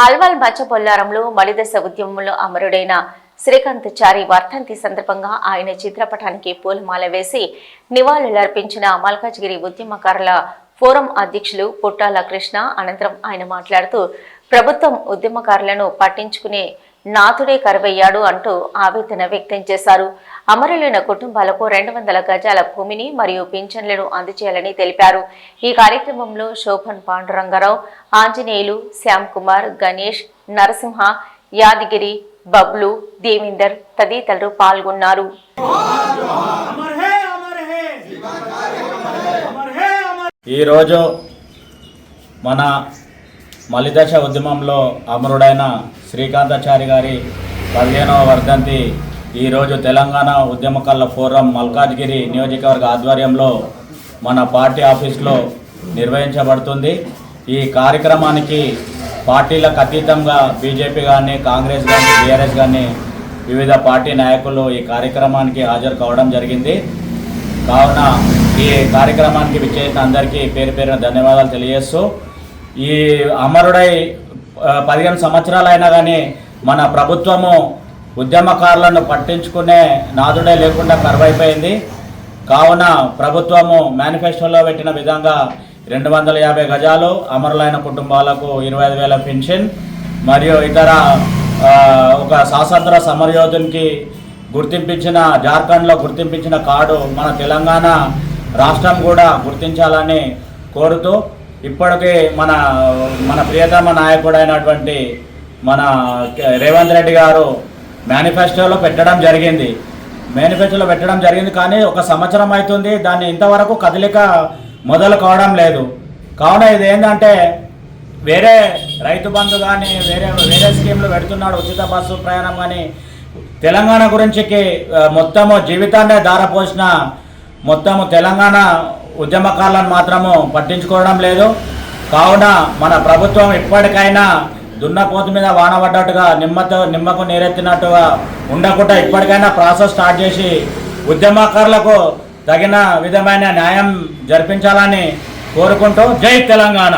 అల్వాల్ మచ్చబొల్లారంలో మలిదశ ఉద్యమంలో అమరుడైన శ్రీకాంత్ చారి వర్ధంతి సందర్భంగా ఆయన చిత్రపటానికి పూలమాల వేసి నివాళులర్పించిన మల్కాజ్గిరి ఉద్యమకారుల ఫోరం అధ్యక్షులు పుట్టాల కృష్ణ అనంతరం ఆయన మాట్లాడుతూ ప్రభుత్వం ఉద్యమకారులను పట్టించుకునే నాథుడే కరువయ్యాడు అంటూ ఆవేదన వ్యక్తం చేశారు. అమరులైన కుటుంబాలకు రెండు వందల గజాల భూమిని మరియు పింఛన్లను అందజేయాలని తెలిపారు. ఈ కార్యక్రమంలో శోభన్ పాండురంగారావు ఆంజనేయులు శ్యామ్ కుమార్ గణేష్ నరసింహ యాదగిరి బబ్లు దేవిందర్ తదితరులు పాల్గొన్నారు. ఈరోజు మన మలిదశ ఉద్యమంలో అమరుడైన శ్రీకాంతాచారి గారి పదిహేనవ వర్ధంతి ఈరోజు తెలంగాణ ఉద్యమకారుల ఫోరం మల్కాజ్గిరి నియోజకవర్గ ఆధ్వర్యంలో మన పార్టీ ఆఫీస్లో నిర్వహించబడుతుంది. ఈ కార్యక్రమానికి పార్టీలకు అతీతంగా బీజేపీ కానీ కాంగ్రెస్ కానీ బీఆర్ఎస్ కానీ వివిధ పార్టీ నాయకులు ఈ కార్యక్రమానికి హాజరు కావడం జరిగింది. కావున ఈ కార్యక్రమానికి విచ్చేసిన అందరికీ పేరు పేరున ధన్యవాదాలు తెలియజేస్తూ ఈ అమరుడై పదిహేను సంవత్సరాలు అయినా కానీ మన ప్రభుత్వము ఉద్యమకారులను పట్టించుకునే నాదుడే లేకుండా కరువైపోయింది. కావున ప్రభుత్వము మేనిఫెస్టోలో పెట్టిన విధంగా రెండు వందల యాభై గజాలు అమరులైన కుటుంబాలకు ఇరవై ఐదు వేల పెన్షన్ మరియు ఇతర ఒక స్వాతంత్ర సమరయోధునికి గుర్తింపించిన జార్ఖండ్లో గుర్తింపించిన కార్డు మన తెలంగాణ రాష్ట్రం కూడా గుర్తించాలని కోరుతూ ఇప్పటికీ మన మన ప్రియతమ నాయకుడైనటువంటి మన రేవంత్ రెడ్డి గారు మేనిఫెస్టోలో పెట్టడం జరిగింది. మేనిఫెస్టోలో పెట్టడం జరిగింది కానీ ఒక సంవత్సరం అవుతుంది. దాన్ని ఇంతవరకు కదలిక మొదలు కావడం లేదు. కావున ఇది ఏంటంటే వేరే రైతు బంధు కానీ వేరే వేరే స్కీమ్లు పెడుతున్నాడు ఉచిత బస్సు ప్రయాణం కానీ తెలంగాణ గురించికి మొత్తము జీవితాన్నే దారపోసిన మొత్తము తెలంగాణ ఉద్యమకారులను మాత్రము పట్టించుకోవడం లేదు. కావున మన ప్రభుత్వం ఇప్పటికైనా దున్నపోతు మీద వాన పడ్డట్టుగా నిమ్మతో నిమ్మకు నీరెత్తినట్టుగా ఉండకుండా ఇప్పటికైనా ప్రాసెస్ స్టార్ట్ చేసి ఉద్యమకారులకు తగిన విధమైన న్యాయం జరిపించాలని కోరుకుంటూ జై తెలంగాణ.